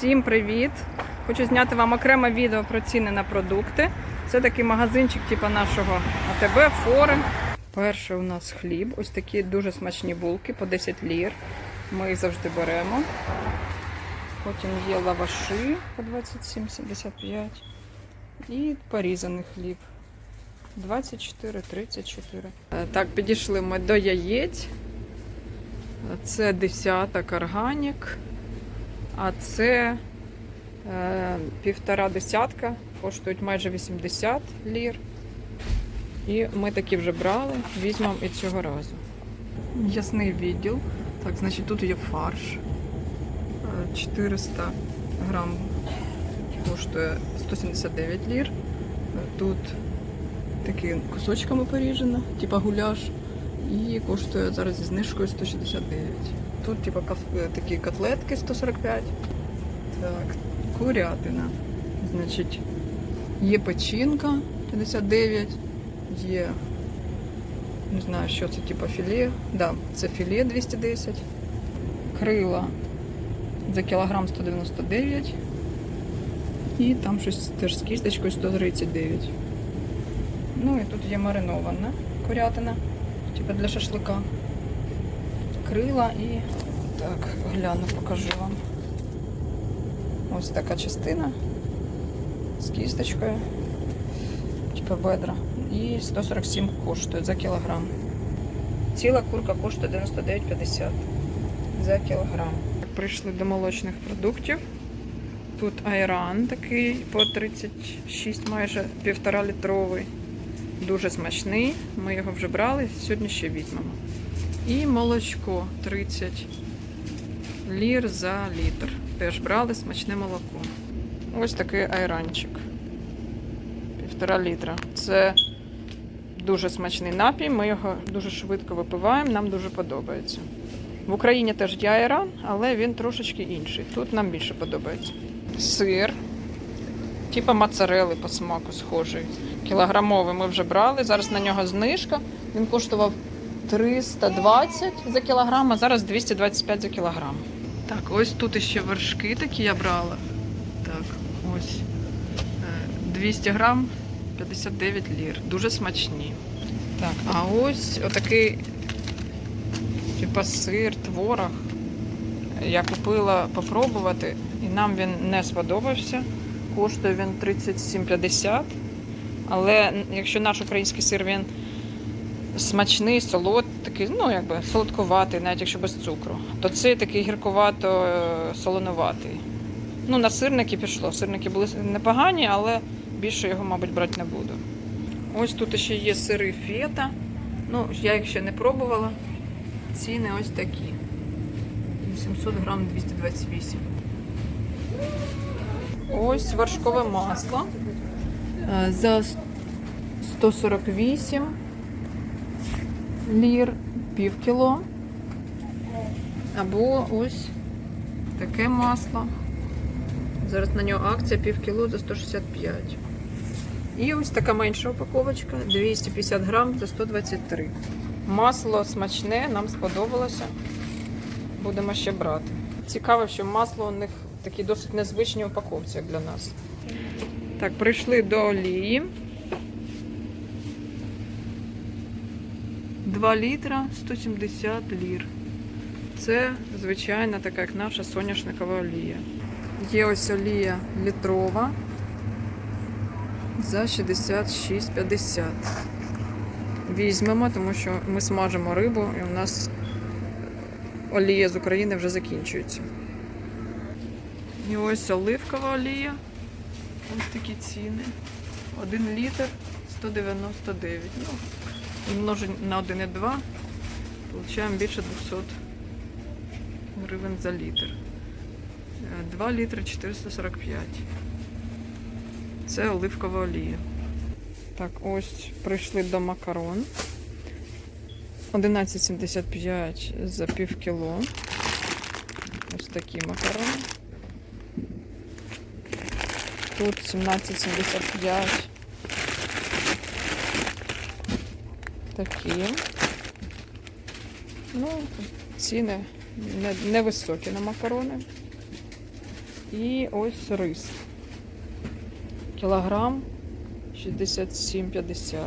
Всім привіт! Хочу зняти вам окреме відео про ціни на продукти. Це такий магазинчик, типу нашого АТБ, фори. Перший у нас хліб. Ось такі дуже смачні булки по 10 лір. Ми їх завжди беремо. Потім є лаваші по 27,75. І порізаний хліб. 24,34. Е, Так, підійшли ми до яєць. Це десяток органік, а це е, півтора десятка, коштують майже 80 лір. І ми такі вже брали, візьмемо і цього разу. Ясний відділ. Так, значить, тут є фарш. Е, 400 грам коштує 179 лір. Е, Тут такі кусочками поріжено, типа гуляш. І коштує зараз зі знижкою 169. Тут, типа, каф- е, такі котлетки 145. Так, курятина. Значить, є печінка 59, є. Не знаю, що це, типа філе. Да, це філе 210. Крила за кілограм 199. І там щось теж з кісточкою 139. Ну і тут є маринована курятина, типу для шашлика. Крила і так, гляну, покажу вам. Ось така частина з кісточкою, типу бедра. І 147 коштує за кілограм. Ціла курка коштує 99,50 за кілограм. Прийшли до молочних продуктів. Тут айран такий по 36 майже півтора літровий. Дуже смачний. Ми його вже брали, сьогодні ще візьмемо. І молочко 30 лір за літр. Теж брали смачне молоко. Ось такий айранчик. Півтора літра. Це дуже смачний напій. Ми його дуже швидко випиваємо, нам дуже подобається. В Україні теж є айран, але він трошечки інший. Тут нам більше подобається. Сир. Типа моцарели по смаку схожий. Кілограмовий ми вже брали. Зараз на нього знижка. Він коштував 320 за кілограм, а зараз 225 за кілограм. Так, ось тут ще вершки такі я брала. Так, ось. Е, 200 грам 59 лір. Дуже смачні. Так, а ось отакий типа сир, творог. Я купила попробувати, і нам він не сподобався. Коштує він 37,50. Але якщо наш український сир він смачний, солод, такий, ну якби солодкуватий, навіть якщо без цукру, то цей такий гіркувато е, солонуватий. Ну, на сирники пішло. Сирники були непогані, але більше його, мабуть, брати не буду. Ось тут ще є сири фета. Ну, я їх ще не пробувала. Ціни ось такі. 700 грам 228. Ось вершкове масло. Е, За 148 лір пів кіло. Або ось таке масло. Зараз на нього акція пів кіло за 165. І ось така менша упаковочка 250 грам за 123. Масло смачне, нам сподобалося. Будемо ще брати. Цікаво, що масло у них такі досить незвичні упаковці як для нас. Так, прийшли до олії. 2 літра 170 лір. Це звичайна така, як наша соняшникова олія. Є ось олія літрова за 66,50. Візьмемо, тому що ми смажимо рибу і у нас олія з України вже закінчується. І ось оливкова олія. Ось такі ціни. 1 літр 199. Ну, умножень на 1,2. Получаємо більше 200 гривень за літр. 2 літри 445. Це оливкова олія. Так, ось прийшли до макарон. 11,75 за пів кіло. Ось такі макарони. Тут 17,75. Такі. Ну, ціни невисокі на макарони. І ось рис. Кілограм 67,50.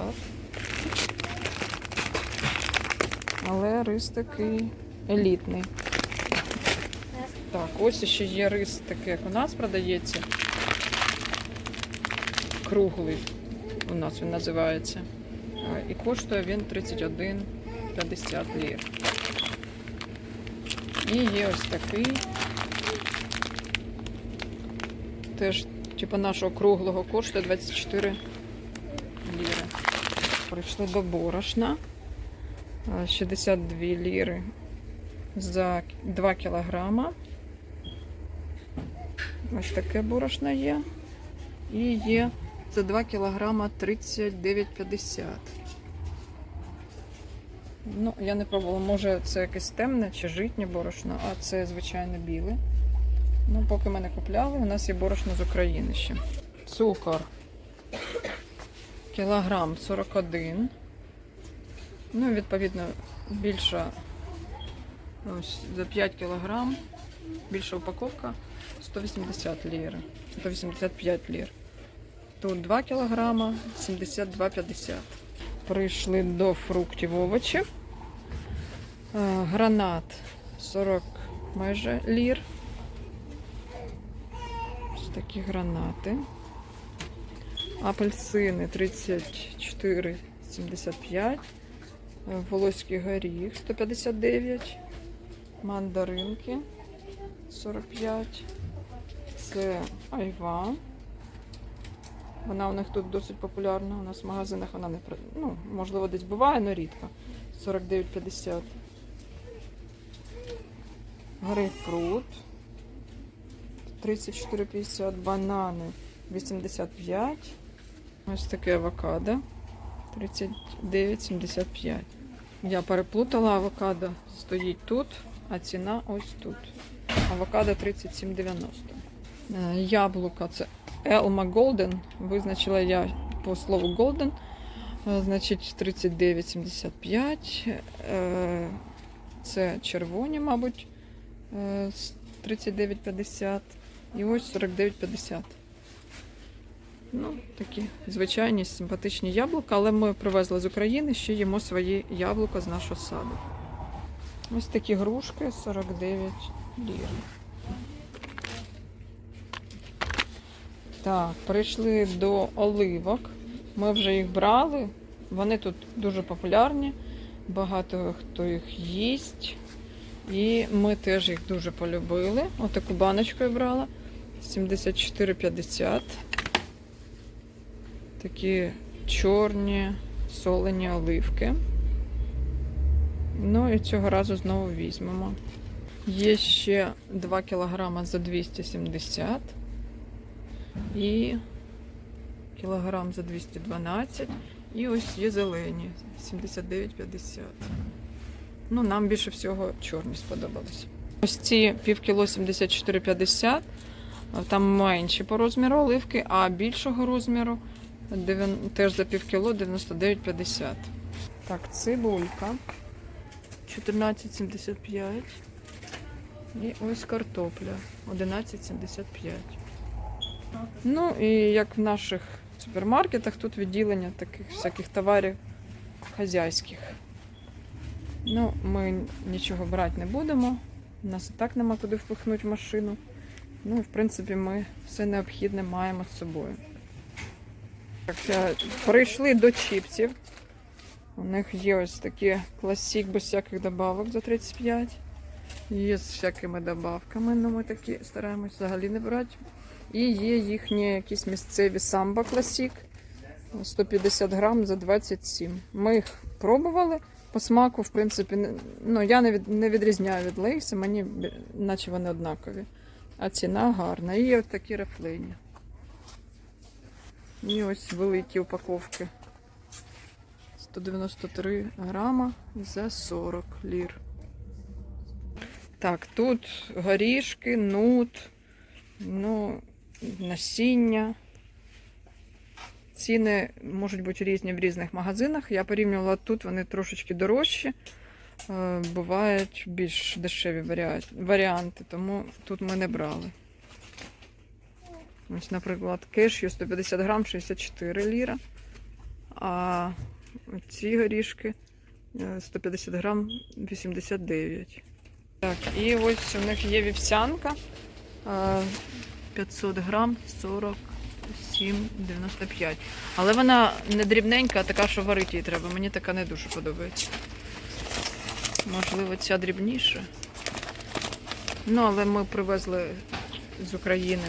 Але рис такий елітний. Так, ось ще є рис такий, як у нас продається. Круглий. У нас він називається. І коштує він 31,50 лір. І є ось такий. Теж, типу нашого круглого коштує 24 ліри. Прийшли до борошна. 62 ліри за 2 кілограма. Ось таке борошно є. І є за 2 кілограма 39,50. Ну, я не пробувала, може це якесь темне чи житнє борошно, а це звичайно біле. Ну, поки ми не купляли, у нас є борошно з України ще. Цукор. Кілограм 41. Ну, відповідно, більша ось за 5 кілограм. Більша упаковка 180 лір. 185 лір. Тут 2 кілограма 72,50. Прийшли до фруктів овочів. Е, Гранат 40 майже лір. Ось такі гранати. Апельсини 34,75. Е, Волоський горіх 159. Мандаринки 45. Це айва. Вона у них тут досить популярна. У нас в магазинах вона не ну, можливо, десь буває, але рідко. 49,50. Грейпфрут. 34,50. Банани 85. Ось таке авокадо. 39,75. Я переплутала авокадо. Стоїть тут, а ціна ось тут. Авокадо 37,90. Е, Яблука це Elma Golden. Визначила я по слову. Е, Значить 39,75. Е, Це червоні, мабуть, е, 39,50. І ось 49,50. Ну, такі звичайні симпатичні яблука, але ми привезли з України, ще їмо свої яблука з нашого саду. Ось такі грушки 49 лір. Так, прийшли до оливок. Ми вже їх брали. Вони тут дуже популярні. Багато хто їх їсть. І ми теж їх дуже полюбили. Отаку баночку я брала. 74,50. Такі чорні солені оливки. Ну і цього разу знову візьмемо. Є ще 2 кг за 270 і кілограм за 212. І ось є зелені 79,50. Ну, нам більше всього чорні сподобались. Ось ці півкіло 74,50. Там менші по розміру оливки, а більшого розміру теж за півкіло 99,50. Так, цибулька 14,75. І ось картопля 11,75. Ну і як в наших супермаркетах, тут відділення таких всяких товарів хазяйських. Ну, ми нічого брати не будемо. У нас і так нема куди впихнути машину. Ну, і в принципі, ми все необхідне маємо з собою. Так, е, прийшли до чіпсів. У них є ось такі класік без всяких добавок за 35. Є з всякими добавками, але ми такі стараємось взагалі не брати. І є їхні якісь місцеві самбо класік. 150 грам за 27. Ми їх пробували. По смаку, в принципі, ну, я не, від, не відрізняю від лейси, мені наче вони однакові. А ціна гарна. І от такі рифлині. І ось великі упаковки. 193 грама за 40 лір. Так, тут горішки, нут, ну, насіння. Ціни можуть бути різні в різних магазинах. Я порівнювала тут, вони трошечки дорожчі. Е, Бувають більш дешеві варіанти, тому тут ми не брали. Ось, наприклад, кешю 150 грам 64 ліра. А ці горішки е, 150 грам 89. Так, і ось у них є вівсянка. Е, 500 грам 47,95. Але вона не дрібненька, а така, що варити її треба. Мені така не дуже подобається. Можливо, ця дрібніша. Ну, але ми привезли з України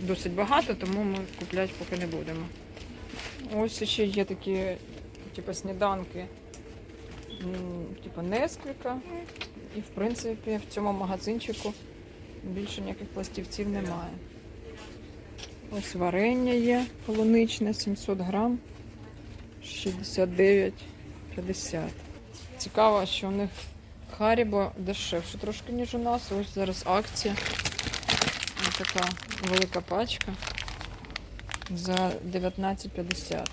досить багато, тому ми купляти поки не будемо. Ось ще є такі, типу, сніданки, типу Несквіка. І, в принципі, в цьому магазинчику більше ніяких пластівців немає. Ось варення є полуничне, 700 грам, 69,50. Цікаво, що у них Харібо дешевше трошки, ніж у нас. Ось зараз акція. Ось така велика пачка за 19,50.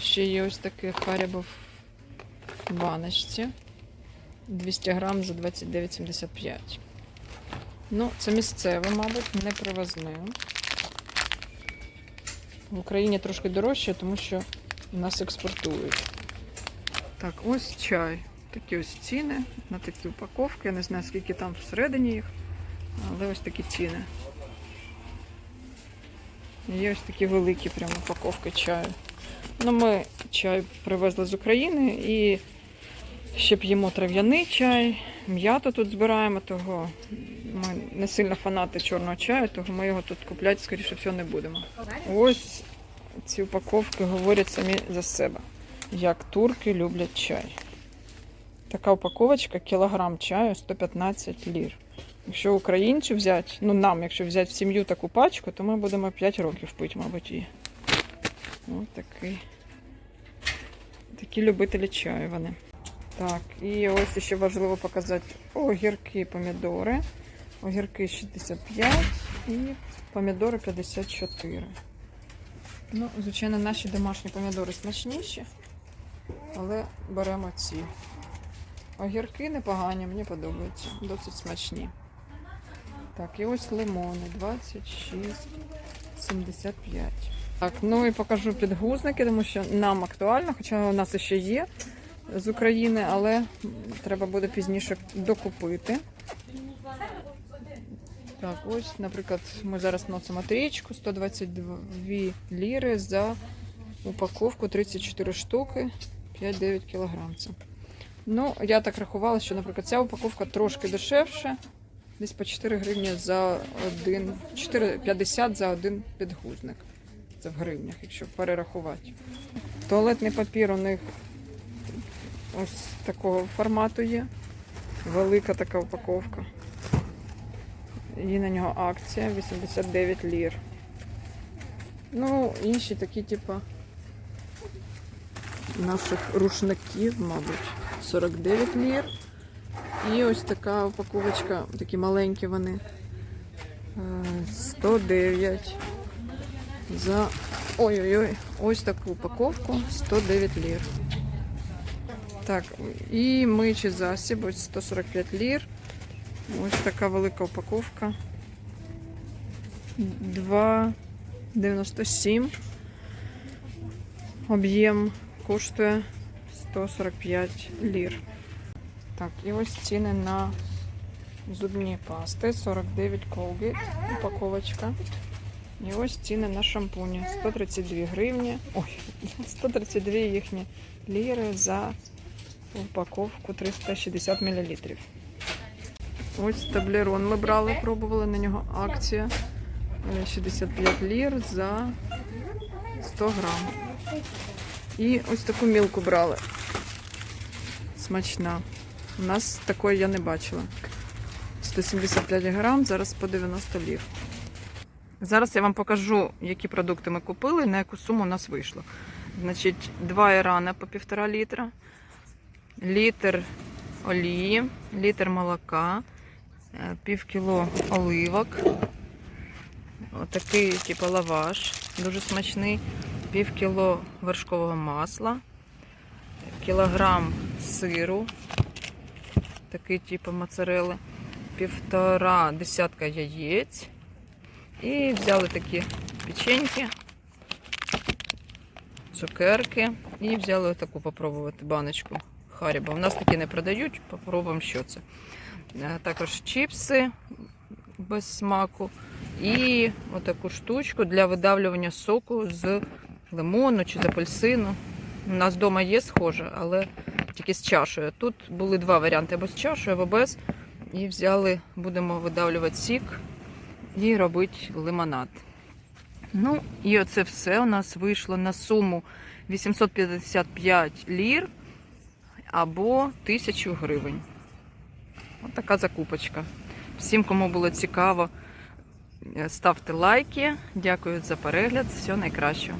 Ще є ось таке Харібо в баночці. 200 грам за 29,75. Ну, це місцеве, мабуть, не привозне. В Україні трошки дорожче, тому що нас експортують. Так, ось чай. Такі ось ціни на такі упаковки. Я не знаю, скільки там всередині їх, але ось такі ціни. Є ось такі великі прям упаковки чаю. Ну, ми чай привезли з України і ще п'ємо трав'яний чай, м'яту тут збираємо, того ми не сильно фанати чорного чаю, того ми його тут купляти, скоріше всього, не будемо. Ось ці упаковки говорять самі за себе, як турки люблять чай. Така упаковочка, кілограм чаю 115 лір. Якщо українцю взяти, ну нам, якщо взяти в сім'ю таку пачку, то ми будемо 5 років пити, мабуть, її. Ось такий. Такі любителі чаю вони. Так, і ось ще важливо показати огірки, помідори. Огірки 65 і помідори 54. Ну, звичайно, наші домашні помідори смачніші, але беремо ці. Огірки непогані, мені подобаються, досить смачні. Так, і ось лимони 26,75. Так, ну і покажу підгузники, тому що нам актуально, хоча у нас ще є з України, але треба буде пізніше докупити. Так, ось, наприклад, ми зараз носимо трічку 122 ліри за упаковку 34 штуки, 5-9 кілограм. Це. Ну, я так рахувала, що, наприклад, ця упаковка трошки дешевше, десь по 4 гривні за один, 4,50 за один підгузник. Це в гривнях, якщо перерахувати. Туалетний папір у них ось такого формату є. Велика така упаковка. Є на нього акція 89 лір. Ну, інші такі, типу, наших рушників, мабуть, 49 лір. І ось така упаковочка, такі маленькі вони. е, 109 за. Ой-ой-ой, ось таку упаковку 109 лір. Так, і миючий засіб, ось 145 лір. Ось така велика упаковка. 2,97. Об'єм коштує 145 лір. Так, і ось ціни на зубні пасти. 49 Colgate упаковочка. І ось ціни на шампуні. 132 гривні. Ой, 132 їхні ліри за упаковку 360 мл. Ось таблерон ми брали, пробували на нього акція. Е, 65 лір за 100 грам. І ось таку мілку брали. Смачна. У нас такої я не бачила. 175 грам, зараз по 90 лір. Зараз я вам покажу, які продукти ми купили і на яку суму у нас вийшло. Значить, два ірана по півтора літра, літр олії, літр молока, е, пів кіло оливок, отакий типу лаваш, дуже смачний, пів кіло вершкового масла, кілограм сиру, такий типу моцарели, півтора десятка яєць. І взяли такі печеньки, цукерки. І взяли таку попробувати баночку Харіба. У нас такі не продають, попробуємо, що це. Е, Також чіпси без смаку. І отаку штучку для видавлювання соку з лимону чи з апельсину. У нас вдома є схоже, але тільки з чашею. Тут були два варіанти: або з чашею, або без. І взяли, будемо видавлювати сік і робити лимонад. Ну, і оце все у нас вийшло на суму 855 лір або 1000 гривень. Ось така закупочка. Всім, кому було цікаво, ставте лайки. Дякую за перегляд. Всього найкращого.